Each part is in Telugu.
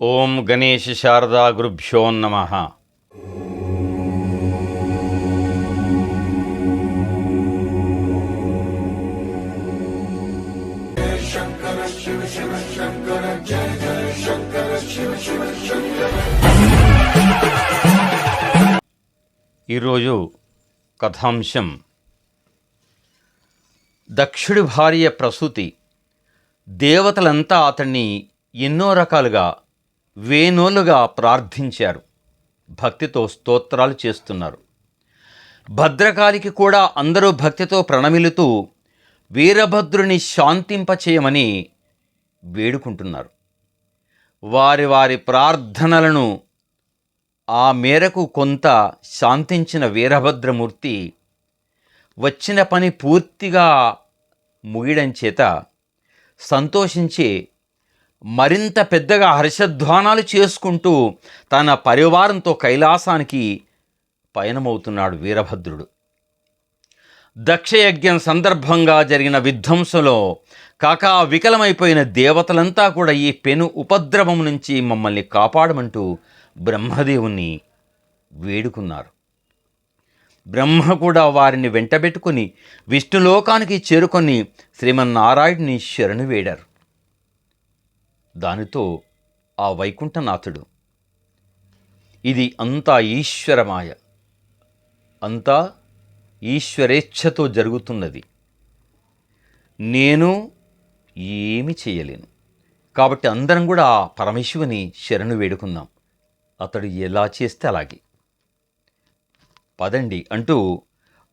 ఓం గణేష్ శారదా గురుభ్యో నమ. ఈరోజు కథాంశం దక్షుడి భార్య ప్రసూతి దేవతలంతా అతన్ని ఎన్నో రకాలుగా వేనోలుగా ప్రార్థించారు. భక్తితో స్తోత్రాలు చేస్తున్నారు. భద్రకాళికి కూడా అందరూ భక్తితో ప్రణమిలుతూ వీరభద్రుని శాంతింపచేయమని వేడుకుంటున్నారు. వారి వారి ప్రార్థనలను ఆ మేరకు కొంత శాంతించిన వీరభద్రమూర్తి వచ్చిన పని పూర్తిగా ముగియడం చేత సంతోషించి మరింత పెద్దగా హర్షధ్వానాలు చేసుకుంటూ తన పరివారంతో కైలాసానికి పయనమవుతున్నాడు వీరభద్రుడు. దక్షయజ్ఞం సందర్భంగా జరిగిన విధ్వంసంలో కాకా వికలమైపోయిన దేవతలంతా కూడా ఈ పెను ఉపద్రవం నుంచి మమ్మల్ని కాపాడమంటూ బ్రహ్మదేవుణ్ణి వేడుకున్నారు. బ్రహ్మ కూడా వారిని వెంటబెట్టుకుని విష్ణులోకానికి చేరుకొని శ్రీమన్నారాయణుని శరణు వేడారు. దానితో ఆ వైకుంఠనాథుడు ఇది అంతా ఈశ్వరమాయ అంతా ఈశ్వరేచ్ఛతో జరుగుతున్నది. నేను ఏమి చేయలేను. కాబట్టి అందరం కూడా ఆ పరమశివుని శరణు వేడుకుందాం. అతడు ఎలా చేస్తే అలాగే. పదండి అంటూ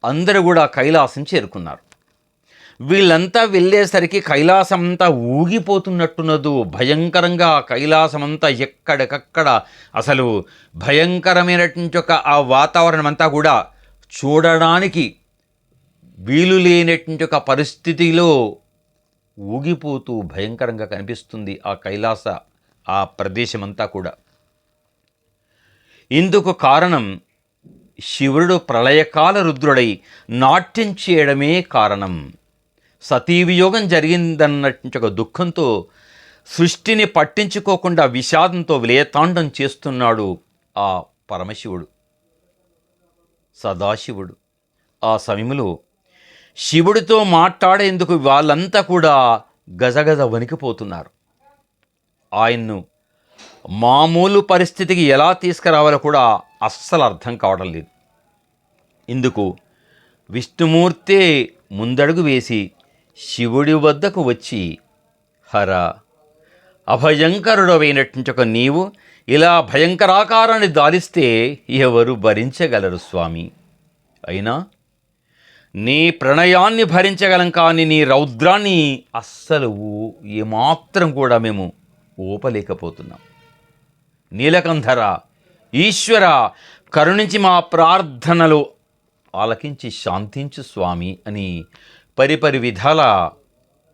అందరూ కూడా కైలాసం చేరుకున్నారు. వీళ్ళంతా వెళ్ళేసరికి కైలాసం అంతా ఊగిపోతున్నట్టున్నదు భయంకరంగా కైలాసం అంతా ఎక్కడికక్కడ అసలు భయంకరమైనటువంటి ఒక ఆ వాతావరణం అంతా కూడా చూడడానికి వీలు లేనటువంటి ఒక పరిస్థితిలో ఊగిపోతూ భయంకరంగా కనిపిస్తుంది ఆ కైలాస ఆ ప్రదేశమంతా కూడా. ఇందుకు కారణం శివుడు ప్రళయకాల రుద్రుడై నాట్యం చేయడమే కారణం. సతీవియోగం జరిగిందన్నట్టు ఒక దుఃఖంతో సృష్టిని పట్టించుకోకుండా విషాదంతో విలయతాండం చేస్తున్నాడు ఆ పరమశివుడు సదాశివుడు. ఆ సమయంలో శివుడితో మాట్లాడేందుకు వాళ్ళంతా కూడా గజగజ వణికిపోతున్నారు. ఆయన్ను మామూలు పరిస్థితికి ఎలా తీసుకురావాలో కూడా అస్సలు అర్థం కావడం లేదు. ఇందుకు విష్ణుమూర్తే ముందడుగు వేసి శివుడి వద్దకు వచ్చి హర అభయంకరుడమైనటువంటి ఒక నీవు ఇలా భయంకరాకారాన్ని దాలిస్తే ఎవరు భరించగలరు స్వామి? అయినా నీ ప్రణయాన్ని భరించగలం కానీ నీ రౌద్రాన్ని అస్సలు ఏమాత్రం కూడా మేము ఓపలేకపోతున్నాం నీలకంధర ఈశ్వర కరుణించి మా ప్రార్థనలు ఆలకించి శాంతించు స్వామి అని పరిపరి విధాల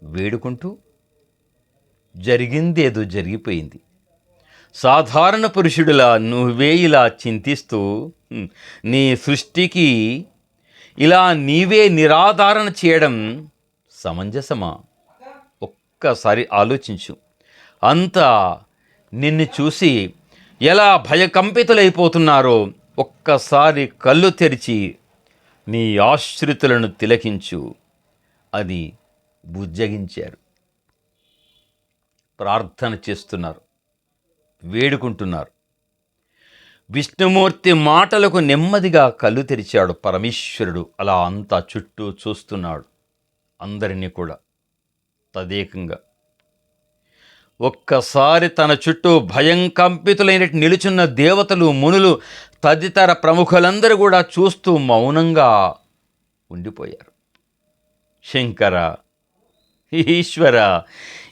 వేడుకుంటూ జరిగిందేదో జరిగిపోయింది. సాధారణ పురుషుడిలా నువ్వే ఇలా చింతిస్తూ నీ సృష్టికి ఇలా నీవే నిరాధారణ చేయడం సమంజసమా? ఒక్కసారి ఆలోచించు. అంతా నిన్ను చూసి ఎలా భయకంపితులైపోతున్నారో ఒక్కసారి కళ్ళు తెరిచి నీ ఆశ్రితులను తిలకించు. అని బుజ్జగించారు. ప్రార్థన చేస్తున్నారు. వేడుకుంటున్నారు. విష్ణుమూర్తి మాటలకు నెమ్మదిగా కళ్ళు తెరిచాడు పరమేశ్వరుడు. అలా అంతా చుట్టూ చూస్తున్నాడు అందరినీ కూడా తదేకంగా. ఒక్కసారి తన చుట్టూ భయం కంపితులైనట్టు నిలుచున్న దేవతలు మునులు తదితర ప్రముఖులందరూ కూడా చూస్తూ మౌనంగా ఉండిపోయారు. శంకర ఈశ్వర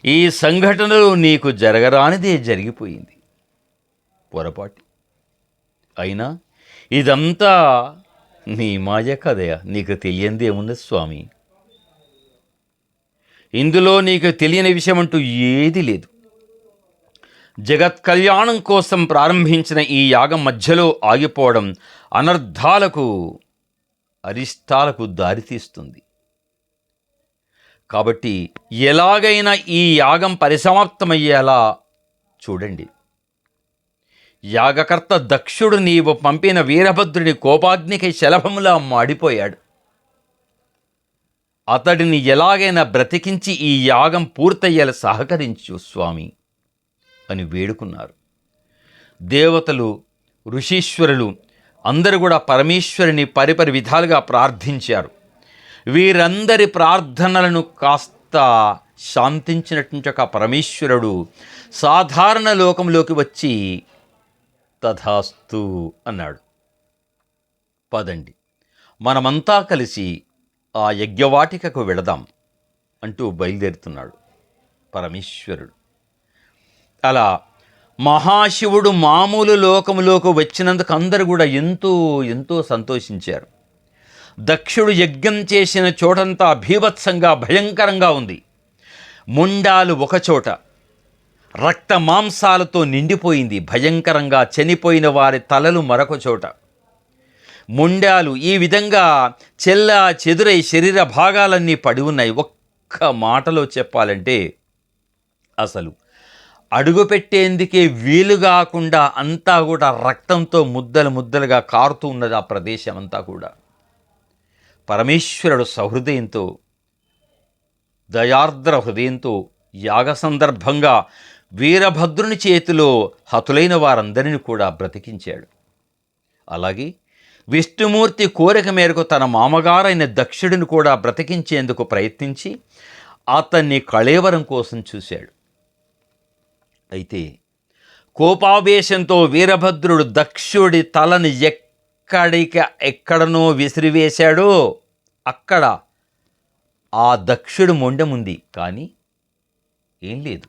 ఈ సంఘటనలు నీకు జరగరానిదే జరిగిపోయింది. పొరపాటు. అయినా ఇదంతా నీ మాయ కదయ నీకు తెలియంది ఏమున్నది స్వామి? ఇందులో నీకు తెలియని విషయం అంటూ ఏది లేదు. జగత్ కళ్యాణం కోసం ప్రారంభించిన ఈ యాగం మధ్యలో ఆగిపోవడం అనర్థాలకు అరిష్టాలకు దారితీస్తుంది. కాబట్టి ఎలాగైనా ఈ యాగం పరిసమాప్తమయ్యేలా చూడండి. యాగకర్త దక్షుడు నీవు పంపిన వీరభద్రుని కోపాగ్నికి శలభములా మాడిపోయాడు. అతడిని ఎలాగైనా బ్రతికించి ఈ యాగం పూర్తయ్యేలా సహకరించు స్వామి అని వేడుకున్నారు. దేవతలు ఋషీశ్వరులు అందరూ కూడా పరమేశ్వరుని పరిపరి విధాలుగా ప్రార్థించారు. వీరందరి ప్రార్థనలను కాస్త శాంతించినటువంటి ఒక పరమేశ్వరుడు సాధారణ లోకంలోకి వచ్చి తథాస్తు అన్నాడు. పదండి మనమంతా కలిసి ఆ యజ్ఞవాటికకు వెళదాం అంటూ బయలుదేరుతున్నాడు పరమేశ్వరుడు. అలా మహాశివుడు మామూలు లోకములోకి వచ్చినందుకు అందరూ కూడా ఎంతో ఎంతో సంతోషించారు. దక్షుడు యజ్ఞం చేసిన చోటంతా భీభత్సంగా భయంకరంగా ఉంది. ముండాలు ఒకచోట రక్త మాంసాలతో నిండిపోయింది భయంకరంగా చనిపోయిన వారి తలలు మరొక చోట. ముండాలు ఈ విధంగా చెల్ల చెదురై శరీర భాగాలన్నీ పడి ఉన్నాయి. ఒక్క మాటలో చెప్పాలంటే అసలు అడుగుపెట్టేందుకే వీలు కాకుండా అంతా కూడా రక్తంతో ముద్దలు ముద్దలుగా కారుతూ ఉన్నది ఆ ప్రదేశం అంతా కూడా. పరమేశ్వరుడు సహృదయంతో దయార్ద్ర హృదయంతో యాగ సందర్భంగా వీరభద్రుని చేతిలో హతులైన వారందరిని కూడా బ్రతికించాడు. అలాగే విష్ణుమూర్తి కోరిక మేరకు తన మామగారైన దక్షుడిని కూడా బ్రతికించేందుకు ప్రయత్నించి అతన్ని కళేవరం కోసం చూశాడు. అయితే కోపావేశంతో వీరభద్రుడు దక్షుడి తలని ఎక్కడికి ఎక్కడనో విసిరివేశాడో. అక్కడ ఆ దక్షుడు మొండెముంది. కానీ ఏం లేదు.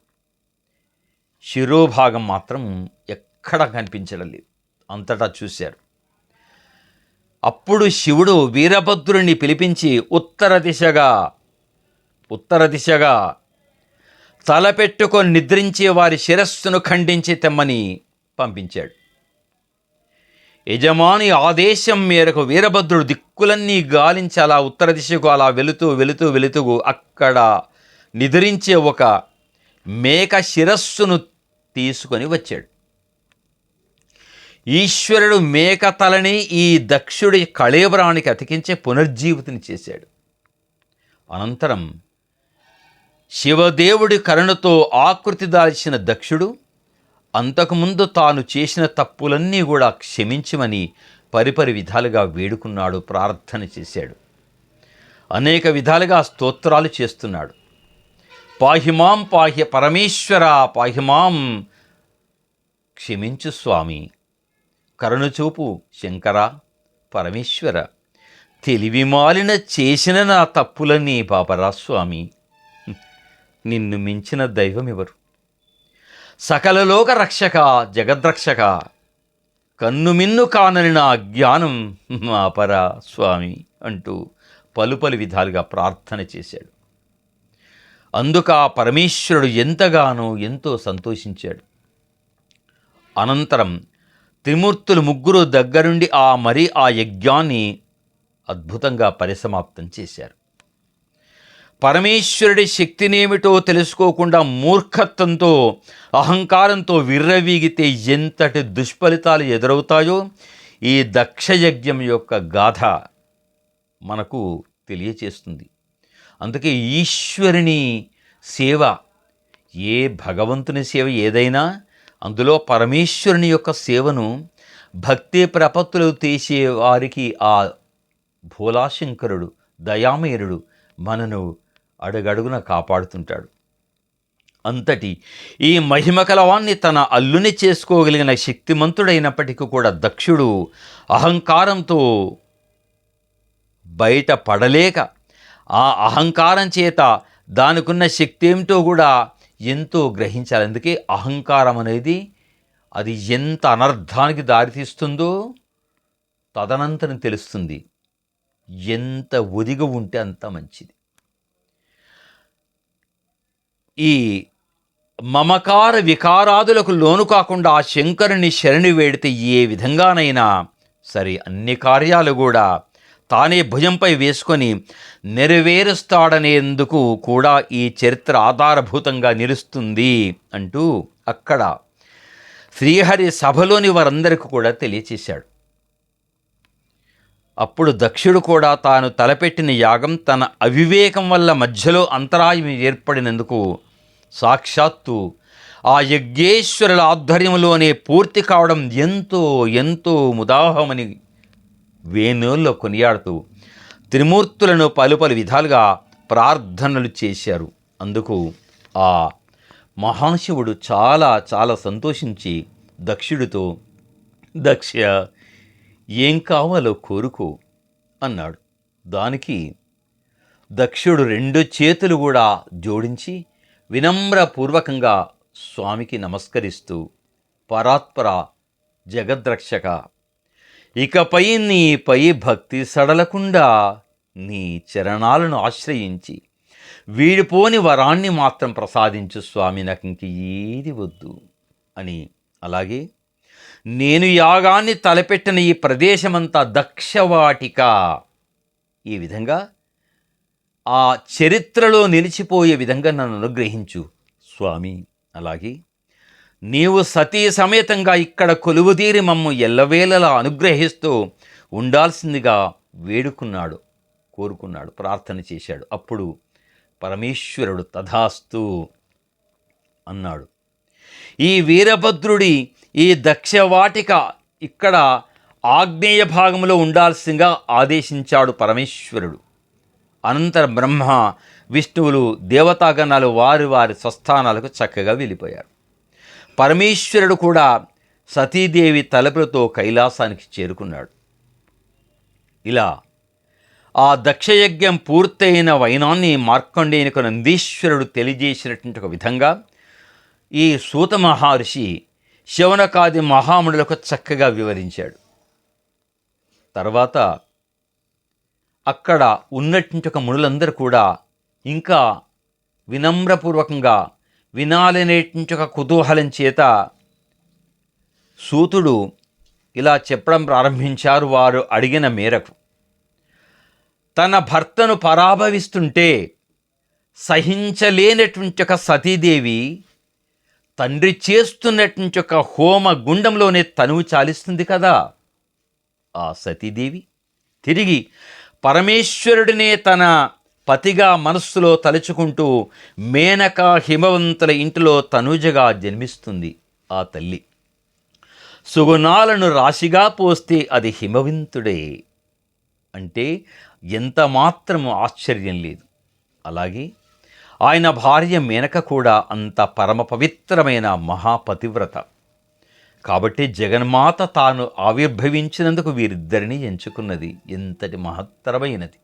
శిరోభాగం మాత్రం ఎక్కడ కనిపించడం లేదు. అంతటా చూశారు అప్పుడు శివుడు వీరభద్రుణ్ణి పిలిపించి ఉత్తర దిశగా ఉత్తర దిశగా తలపెట్టుకొని నిద్రించే వారి శిరస్సును ఖండించి తెమ్మని పంపించాడు. యజమాని ఆదేశం మేరకు వీరభద్రుడు దిక్కులన్నీ గాలించి అలా ఉత్తర దిశకు అలా వెళుతూ వెళుతూ వెళుతూ అక్కడ నిద్రించే ఒక మేక శిరస్సును తీసుకొని వచ్చాడు. ఈశ్వరుడు మేక తలని ఈ దక్షుడి కళేబరానికి అతికించే పునర్జీవితిని చేశాడు. అనంతరం శివదేవుడి కరుణతో ఆకృతి దాల్చిన దక్షుడు అంతకుముందు తాను చేసిన తప్పులన్నీ కూడా క్షమించమని పరిపరి విధాలుగా వేడుకున్నాడు ప్రార్థన చేశాడు. అనేక విధాలుగా స్తోత్రాలు చేస్తున్నాడు. పాహిమాం పాహ్య పరమేశ్వర పాహిమాం క్షమించు స్వామి కరుణచూపు శంకర పరమేశ్వర తెలివి మాలిన చేసిన నా తప్పులన్నీ బాబరా స్వామి. నిన్ను మించిన దైవం ఎవరు సకలలోక రక్షక జగద్రక్షక. కన్ను మిన్ను కానని నా మా పర స్వామి అంటూ పలు పలు విధాలుగా ప్రార్థన చేశాడు. అందుక ఆ పరమేశ్వరుడు ఎంతగానో ఎంతో సంతోషించాడు. అనంతరం త్రిమూర్తులు ముగ్గురు దగ్గరుండి ఆ మరి ఆ యజ్ఞాన్ని అద్భుతంగా పరిసమాప్తం చేశారు. పరమేశ్వరుడి శక్తినేమిటో తెలుసుకోకుండా మూర్ఖత్వంతో అహంకారంతో విర్రవీగితే ఎంతటి దుష్ఫలితాలు ఎదురవుతాయో ఈ దక్షయజ్ఞం యొక్క గాథ మనకు తెలియచేస్తుంది. అందుకే ఈశ్వరుని సేవ ఏ భగవంతుని సేవ ఏదైనా అందులో పరమేశ్వరుని యొక్క సేవను భక్తి ప్రపత్తులు తీసే వారికి ఆ భోలాశంకరుడు దయామయుడు మనను అడుగడుగున కాపాడుతుంటాడు. అంతటి ఈ మహిమ కలవాన్ని తన అల్లుని చేసుకోగలిగిన శక్తిమంతుడైనప్పటికీ కూడా దక్షుడు అహంకారంతో బయట పడలేక ఆ అహంకారం చేత దానికున్న శక్తి ఏమిటో కూడా ఎంతో గ్రహించాలి. అందుకే అహంకారం అనేది అది ఎంత అనర్థానికి దారితీస్తుందో తదనంతరం తెలుస్తుంది. ఎంత ఒదిగ ఉంటే అంత మంచిది. ఈ మమకార వికారాదులకు లోను కాకుండా ఆ శంకరుని శరణి వేడితే ఏ విధంగానైనా సరే అన్ని కార్యాలు కూడా తానే భుజంపై వేసుకొని నెరవేరుస్తాడనేందుకు కూడా ఈ చరిత్ర ఆధారభూతంగా నిలుస్తుంది అంటూ అక్కడ శ్రీహరి సభలోని వారందరికీ కూడా తెలియచేశాడు. అప్పుడు దక్షుడు కూడా తాను తలపెట్టిన యాగం తన అవివేకం వల్ల మధ్యలో అంతరాయం ఏర్పడినందుకు సాక్షాత్తు ఆ యజ్ఞేశ్వరుల ఆధ్వర్యంలోనే పూర్తి కావడం ఎంతో ఎంతో ముదాహమని వేణుల్లో కొనియాడుతూ త్రిమూర్తులను పలు పలు విధాలుగా ప్రార్థనలు చేశారు. అందుకు ఆ మహాశివుడు చాలా చాలా సంతోషించి దక్షుడితో దక్ష ఏం కావాలో కోరుకో అన్నాడు. దానికి దక్షుడు రెండు చేతులు కూడా జోడించి వినమ్రపూర్వకంగా స్వామికి నమస్కరిస్తూ పరాత్పర జగద్రక్షక ఇకపై నీపై భక్తి సడలకుండా నీ చరణాలను ఆశ్రయించి వీడిపోని వరాన్ని మాత్రం ప్రసాదించు స్వామి నాకు ఇంక ఏది వద్దు. అని అలాగే నేను యాగాన్ని తలపెట్టిన ఈ ప్రదేశమంతా దక్షవాటిక. ఈ విధంగా ఆ చరిత్రలో నిలిచిపోయే విధంగా నన్ను అనుగ్రహించు స్వామి. అలాగే నీవు సతీ సమేతంగా ఇక్కడ కొలువుదీరి మమ్ము ఎల్లవేళలా అనుగ్రహిస్తూ ఉండాల్సిందిగా వేడుకున్నాడు కోరుకున్నాడు ప్రార్థన చేశాడు. అప్పుడు పరమేశ్వరుడు తథాస్తు అన్నాడు. ఈ వీరభద్రుడి ఈ దక్షవాటిక ఇక్కడ ఆగ్నేయ భాగంలో ఉండాల్సిందిగా ఆదేశించాడు పరమేశ్వరుడు. అనంతర బ్రహ్మ విష్ణువులు దేవతాగణాలు వారి వారి స్వస్థానాలకు చక్కగా వెళ్ళిపోయారు. పరమేశ్వరుడు కూడా సతీదేవి తలపులతో కైలాసానికి చేరుకున్నాడు. ఇలా ఆ దక్షయజ్ఞం పూర్తయిన వైనాన్ని మార్కండేయునికి నందీశ్వరుడు తెలియజేసినటువంటి ఒక విధంగా ఈ సూత మహర్షి శివనకాది మహామునులకు చక్కగా వివరించాడు. తర్వాత అక్కడ ఉన్నటువంటి ఒక మునులందరూ కూడా ఇంకా వినమ్రపూర్వకంగా వినాలనేటువంటి ఒక కుతూహలం చేత సూతుడు ఇలా చెప్పడం ప్రారంభించారు వారు అడిగిన మేరకు. తన భర్తను పరాభవిస్తుంటే సహించలేనటువంటి ఒక సతీదేవి తండ్రి చేస్తున్నటువంటి ఒక హోమ గుండంలోనే తనువు చాలిస్తుంది కదా. ఆ సతీదేవి తిరిగి పరమేశ్వరుడినే తన పతిగా మనస్సులో తలుచుకుంటూ మేనక హిమవంతుల ఇంటిలో తనుజగా జన్మిస్తుంది ఆ తల్లి. సుగుణాలను రాశిగా పోస్తే అది హిమవంతుడే అంటే ఎంత మాత్రం ఆశ్చర్యం లేదు. అలాగే ఆయన భార్య మేనక కూడా అంత పరమ పవిత్రమైన మహాపతివ్రత. కాబట్టి జగన్మాత తాను ఆవిర్భవించినందుకు వీరిద్దరిని ఎంచుకున్నది ఎంతటి మహత్తరమైనది.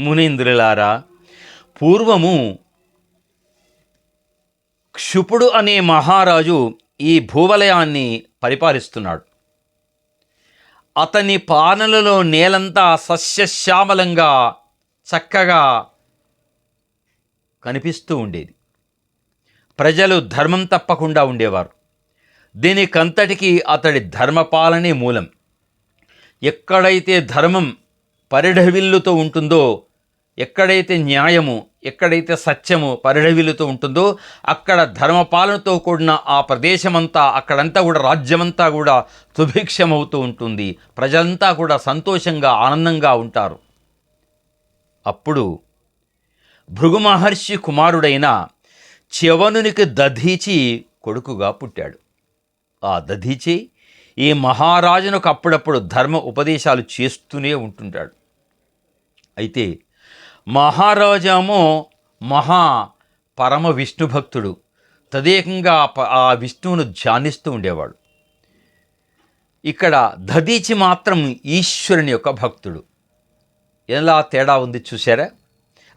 మునీంద్రులారా పూర్వము క్షుపుడు అనే మహారాజు ఈ భూవలయాన్ని పరిపాలిస్తున్నాడు. అతని పాలనలో నేలంతా సస్యశ్యామలంగా చక్కగా కనిపిస్తూ ఉండేది. ప్రజలు ధర్మం తప్పకుండా ఉండేవారు. దీనికంతటికీ అతడి ధర్మపాలనే మూలం. ఎక్కడైతే ధర్మం పరిఢవిల్లుతో ఉంటుందో ఎక్కడైతే న్యాయము ఎక్కడైతే సత్యము పరిఢవిల్లుతో ఉంటుందో అక్కడ ధర్మపాలనతో కూడిన ఆ ప్రదేశమంతా అక్కడంతా కూడా రాజ్యమంతా కూడా సుభిక్షమవుతూ ఉంటుంది. ప్రజలంతా కూడా సంతోషంగా ఆనందంగా ఉంటారు. అప్పుడు భృగు మహర్షి కుమారుడైన చ్యవనునికి దధీచి కొడుకుగా పుట్టాడు. ఆ దధీచి ఈ మహారాజునకు అప్పుడప్పుడు ధర్మ ఉపదేశాలు చేస్తూనే ఉంటుంటాడు. అయితే మహారాజామో మహా పరమ విష్ణు భక్తుడు. తదేకంగా ప- ఆ విష్ణువును ధ్యానిస్తూ ఉండేవాడు. ఇక్కడ దధీచి మాత్రం ఈశ్వరుని యొక్క భక్తుడు. ఎలా తేడా ఉంది చూసారా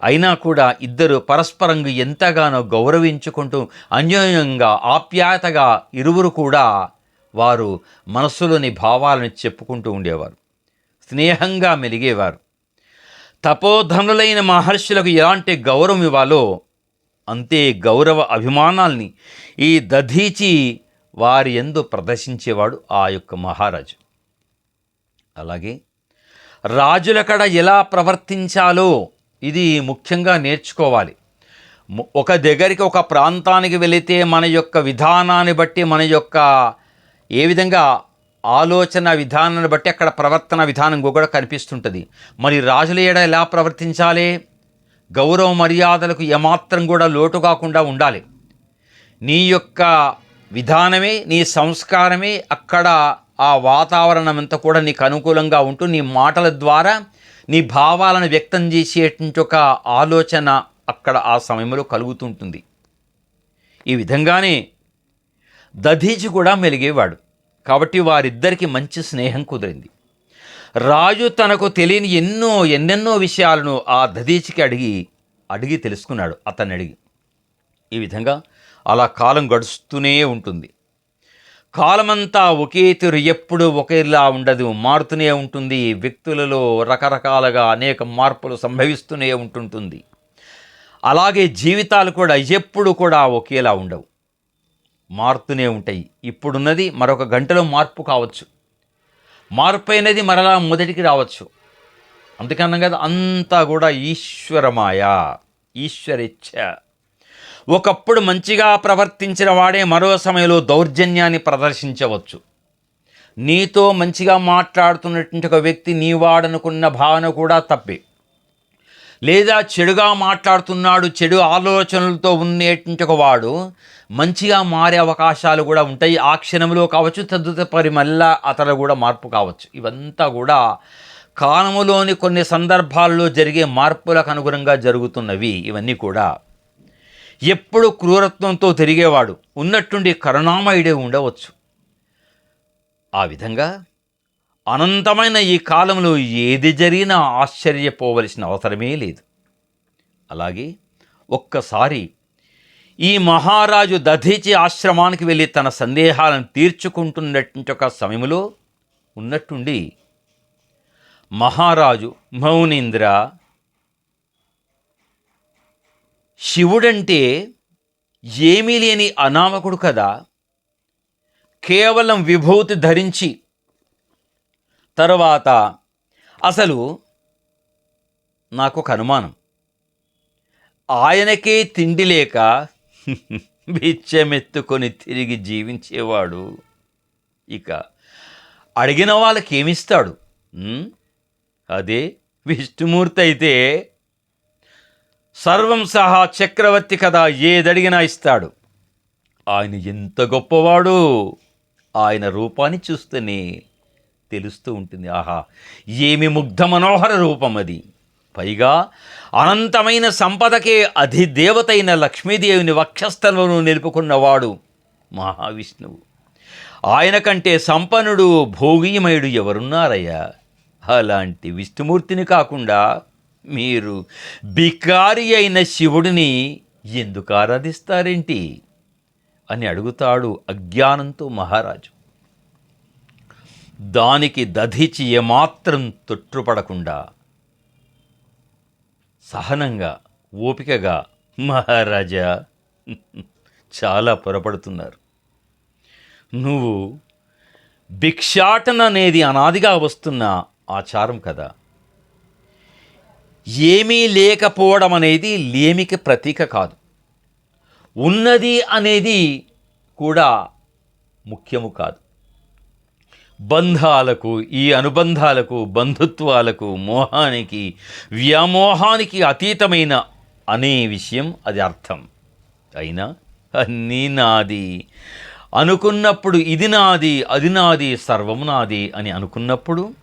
అయినా కూడా ఇద్దరు పరస్పరంగా ఎంతగానో గౌరవించుకుంటూ అన్యోన్యంగా ఆప్యాయతగా ఇరువురు కూడా వారు మనస్సులోని భావాలను చెప్పుకుంటూ ఉండేవారు. స్నేహంగా మెలిగేవారు. తపోధనులైన మహర్షులకు ఎలాంటి గౌరవం ఇవ్వాలో అంతే గౌరవ అభిమానాల్ని ఈ దధీచి వారి ఎందు ప్రదర్శించేవాడు ఆ యొక్క మహారాజు. అలాగే రాజుల కడ ఎలా ప్రవర్తించాలో ఇది ముఖ్యంగా నేర్చుకోవాలి. ఒక దగ్గరికి ఒక ప్రాంతానికి వెళితే మన యొక్క విధానాన్ని బట్టి మన యొక్క ఏ విధంగా ఆలోచన విధానాన్ని బట్టి అక్కడ ప్రవర్తన విధానం కూడా కనిపిస్తుంటుంది. మరి రాజుల ఏడ ఎలా ప్రవర్తించాలి? గౌరవ మర్యాదలకు ఏమాత్రం కూడా లోటు కాకుండా ఉండాలి. నీ యొక్క విధానమే నీ సంస్కారమే అక్కడ ఆ వాతావరణం అంతా కూడా నీకు అనుకూలంగా ఉంటూ నీ మాటల ద్వారా నీ భావాలను వ్యక్తం చేసేటువంటి ఒక ఆలోచన అక్కడ ఆ సమయంలో కలుగుతుంటుంది. ఈ విధంగానే దధీచి కూడా మెలిగేవాడు. కాబట్టి వారిద్దరికి మంచి స్నేహం కుదిరింది. రాజు తనకు తెలియని ఎన్నో ఎన్నెన్నో విషయాలను ఆ దధీచికి అడిగి అడిగి తెలుసుకున్నాడు. అతన్ని అడిగి. ఈ విధంగా అలా కాలం గడుస్తూనే ఉంటుంది. కాలమంతా ఒకే తీరు ఎప్పుడు ఒకేలా ఉండదు మారుతూనే ఉంటుంది. వ్యక్తులలో రకరకాలుగా అనేక మార్పులు సంభవిస్తూనే ఉంటుంటుంది. అలాగే జీవితాలు కూడా ఎప్పుడు కూడా ఒకేలా ఉండవు. మారుతూనే ఉంటాయి. ఇప్పుడున్నది మరొక గంటలో మార్పు కావచ్చు. మార్పు అయినది మరలా మొదటికి రావచ్చు. అందుకన్నాం కదా అంతా కూడా ఈశ్వరమాయ ఈశ్వరేచ్ఛ. ఒకప్పుడు మంచిగా ప్రవర్తించిన వాడే మరో సమయంలో దౌర్జన్యాన్ని ప్రదర్శించవచ్చు. నీతో మంచిగా మాట్లాడుతున్నటువంటి ఒక వ్యక్తి నీ వాడనుకున్న భావన కూడా తప్పే. లేదా చెడుగా మాట్లాడుతున్నాడు చెడు ఆలోచనలతో ఉండేటువంటి ఒక వాడు మంచిగా మారే అవకాశాలు కూడా ఉంటాయి. ఆ క్షణంలో కావచ్చు తదుపరి మళ్ళా అతను కూడా మార్పు కావచ్చు. ఇవంతా కూడా కాలములోని కొన్ని సందర్భాల్లో జరిగే మార్పులకు అనుగుణంగా జరుగుతున్నవి. ఇవన్నీ కూడా ఎప్పుడు క్రూరత్వంతో తిరిగేవాడు ఉన్నట్టుండి కరుణామయుడే ఉండవచ్చు. ఆ విధంగా అనంతమైన ఈ కాలంలో ఏది జరిగినా ఆశ్చర్యపోవలసిన అవసరమే లేదు. అలాగే ఒక్కసారి ఈ మహారాజు దధీచి ఆశ్రమానికి వెళ్ళి తన సందేహాలను తీర్చుకుంటున్నటువంటి ఒక సమయంలో ఉన్నట్టుండి మహారాజు మౌనీంద్ర శివుడంటే ఏమీ లేని అనామకుడు కదా. కేవలం విభూతి ధరించి తర్వాత అసలు నాకు ఒక అనుమానం. ఆయనకే తిండి లేక బిచ్చమెత్తుకొని తిరిగి జీవించేవాడు ఇక అడిగిన వాళ్ళకి ఏమిస్తాడు అదే విష్ణుమూర్తి అయితే సర్వం సహా చక్రవర్తి కదా ఏదడిగినా ఇస్తాడు. ఆయన ఎంత గొప్పవాడు? ఆయన రూపాన్ని చూస్తేనే తెలుస్తూ ఉంటుంది. ఆహా ఏమి ముగ్ధ మనోహర రూపం అది. పైగా అనంతమైన సంపదకే అధిదేవతైన లక్ష్మీదేవిని వక్షస్థలను నిలుపుకున్నవాడు మహావిష్ణువు. ఆయన కంటే సంపన్నుడు భోగీమయుడు ఎవరున్నారయ్యా? అలాంటి విష్ణుమూర్తిని కాకుండా మీరు బికారి అయిన శివుడిని ఎందుకు ఆరాధిస్తారేంటి? అని అడుగుతాడు అజ్ఞానంతో మహారాజు. దానికి దధిచి ఏమాత్రం తొట్టుపడకుండా సహనంగా ఓపికగా మహారాజా చాలా పొరపడుతున్నారు. నువ్వు భిక్షాటన అనేది అనాదిగా వస్తున్న ఆచారం కదా? ఏమీ లేకపోవడం అనేది లేమికి ప్రతీక కాదు. ఉన్నది అనేది కూడా ముఖ్యము కాదు. బంధాలకు ఈ అనుబంధాలకు బంధుత్వాలకు మోహానికి వ్యామోహానికి అతీతమైన అనే విషయం అది అర్థం. అయినా? అన్నీ నాది. అనుకున్నప్పుడు ఇది నాది అది నాది సర్వము నాది అని అనుకున్నప్పుడు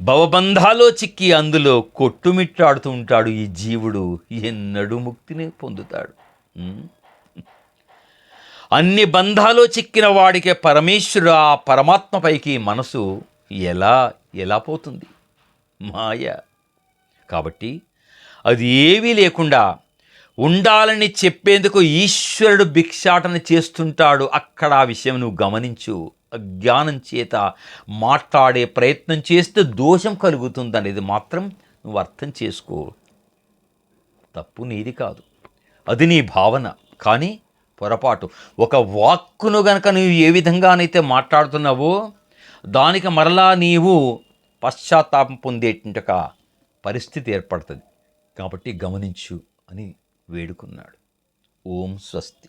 భవబంధాలో చిక్కి అందులో కొట్టుమిట్టాడుతూ ఉంటాడు ఈ జీవుడు. ఎన్నడూ ముక్తిని పొందుతాడు. అన్ని బంధాలు చిక్కిన వాడికే పరమేశ్వరుడు ఆ పరమాత్మపైకి మనసు ఎలా ఎలా పోతుంది? మాయ. కాబట్టి అది ఏవీ లేకుండా ఉండాలని చెప్పేందుకు ఈశ్వరుడు భిక్షాటన చేస్తుంటాడు. అక్కడ ఆ విషయం నువ్వు గమనించు. అజ్ఞానం చేత మాట్లాడే ప్రయత్నం చేస్తే దోషం కలుగుతుంది అనేది మాత్రం నువ్వు అర్థం చేసుకో. తప్పు నీది కాదు. అది నీ భావన. కానీ పొరపాటు. ఒక వాక్కును గనక నువ్వు ఏ విధంగానైతే మాట్లాడుతున్నావో దానికి మరలా నీవు పశ్చాత్తాపం పొందేటువంటి ఒక పరిస్థితి ఏర్పడుతుంది. కాబట్టి గమనించు అని వేడుకున్నాడు. ఓం స్వస్తి.